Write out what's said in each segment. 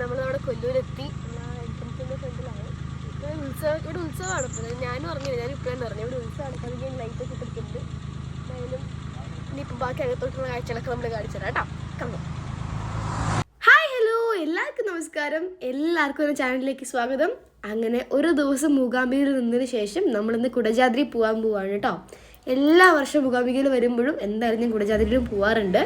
നമ്മൾ നമ്മുടെ കൊല്ലൂരെത്തി ഇവിടെ ഉത്സവം ഇവിടെ ഉത്സവമാണ് ഇപ്പോൾ ഞാനും അറിഞ്ഞില്ല ഞാൻ ഇപ്പോഴാണ് അറിഞ്ഞു ഇവിടെ ഉത്സവമാണ് അപ്പോൾ ലൈറ്റ് ഒക്കെ പിടിക്കുന്നുണ്ട് എന്തായാലും ഇനിയിപ്പോൾ ബാക്കി അകത്തോട്ടുള്ള കാഴ്ചകളൊക്കെ നമ്മൾ കാണിച്ചു തരാം കേട്ടോ. കണ്ടോ ഹായ് ഹലോ എല്ലാവർക്കും നമസ്കാരം. എല്ലാവർക്കും എന്റെ ചാനലിലേക്ക് സ്വാഗതം. അങ്ങനെ ഒരു ദിവസം മൂകാംബികയിൽ നിന്നതിന് ശേഷം നമ്മളിന്ന് കുടജാദ്രി പോകാൻ പോവാണ് കേട്ടോ. എല്ലാ വർഷവും മൂകാംബികയിൽ വരുമ്പോഴും എന്തായാലും ഞാൻ കുടജാദ്രിയിലും പോവാറുണ്ട്.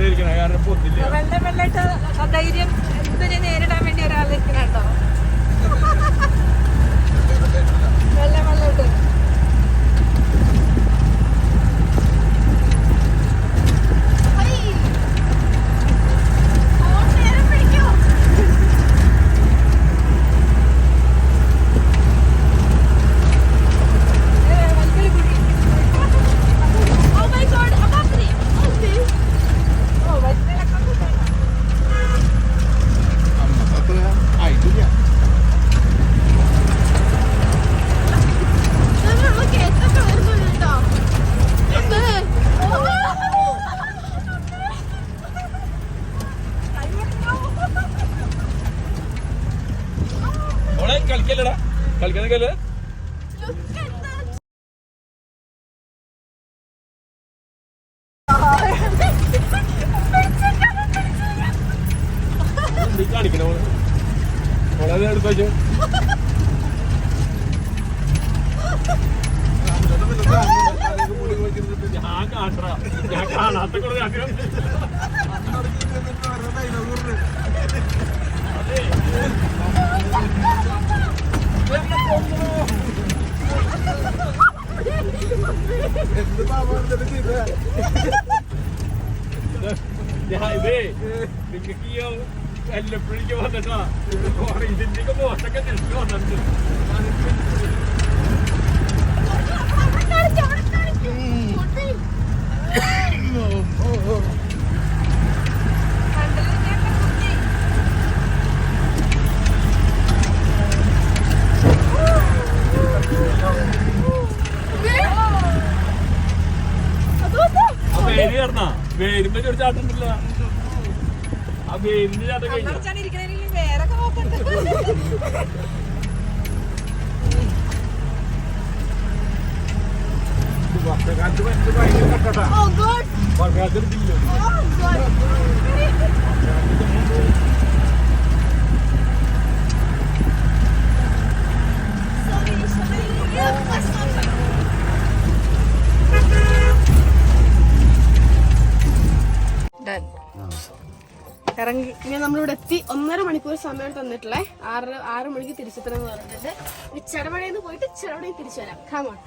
അവിടെ ഇരിക്കണം? കാരണം പൊന്നില്ല വെള്ളം വെള്ളമായിട്ട് ധൈര്യം ഇതിനെ നേരിടാൻ വേണ്ടി ഒരാൾ ഇരിക്കണുണ്ടോ കളിക്കല്ലടാ. കളിക്കുന്ന കാണിക്കണോ ഞാൻ ഞാൻ കാണാത്ത നിങ്ങൾക്ക് ഈ എല്ലപ്പോഴേക്ക് വന്നിട്ടാ ഇതിന്റെയൊക്കെ മോശമൊക്കെ തിരിച്ചു വന്നിട്ടുണ്ട് വരുമ്പോ ചോദിച്ചാട്ടുണ്ടല്ലോ ആ വേരുന്ന ചാട്ടം കഴിഞ്ഞു വേറൊക്കെ നോക്കണ്ട വർഷക്കാലത്ത് മറ്റു ഭയങ്കര കട്ടട്ടാ വർഷക്കാലത്ത് ഇറങ്ങി ഇനി നമ്മളിവിടെ എത്തി. ഒന്നര മണിക്കൂർ സമയം തന്നിട്ടുള്ളേ. ആറ് ആറ് മണിക്ക് തിരിച്ചെത്തണം എന്ന് പറഞ്ഞിട്ടുണ്ട്. ഈ ചെടമഴയിൽ നിന്ന് പോയിട്ട് ചെടമഴയിൽ തിരിച്ചു വരാം. കാമോൺ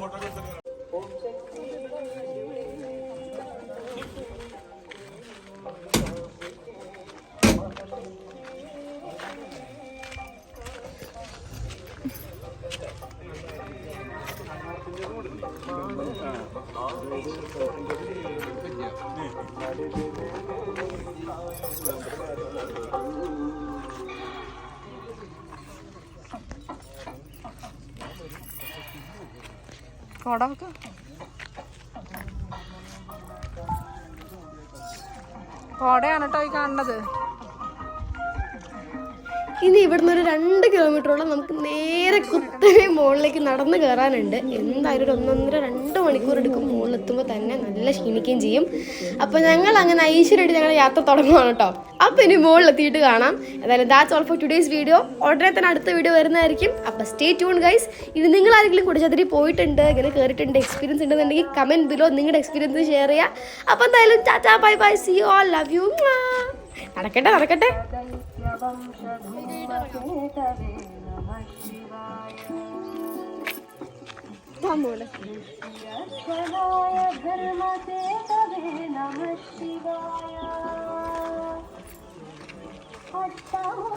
കോട വെക്ക കോടയാണ് കേട്ടോ ഈ കാണുന്നത്. ഇനി ഇവിടുന്ന് ഒരു രണ്ട് കിലോമീറ്ററോളം നമുക്ക് നേരെ കുത്തനെ മുകളിലേക്ക് നടന്ന് കയറാനുണ്ട് എന്തായാലും ഒരു ഒന്നൊന്നര രണ്ട് മണിക്കൂർ എടുക്കും മുകളിലെത്തുമ്പോൾ തന്നെ നല്ല ക്ഷീണിക്കുകയും ചെയ്യും. അപ്പോൾ ഞങ്ങൾ അങ്ങനെ ഐശ്വര്യമായിട്ട് ഞങ്ങൾ യാത്ര തുടങ്ങുകയാണ് കേട്ടോ. അപ്പോൾ ഇനി മുകളിലെത്തിയിട്ട് കാണാം. എന്തായാലും that's all for today's video ഉടനെ തന്നെ അടുത്ത വീഡിയോ വരുന്നതായിരിക്കും. അപ്പോൾ സ്റ്റേ ട്യൂൺ ഗൈസ് ഇത് നിങ്ങൾ ആരെങ്കിലും കുടിച്ചതിരി പോയിട്ടുണ്ട് ഇങ്ങനെ കയറിയിട്ടുണ്ട് എക്സ്പീരിയൻസ് ഉണ്ടെന്നുണ്ടെങ്കിൽ കമന്റ് ബിലോ നിങ്ങളുടെ എക്സ്പീരിയൻസ് ഷെയർ ചെയ്യുക. അപ്പോൾ എന്തായാലും tata bye bye see you all love you നടക്കട്ടെ നടക്കട്ടെ. Tam orası. Hatta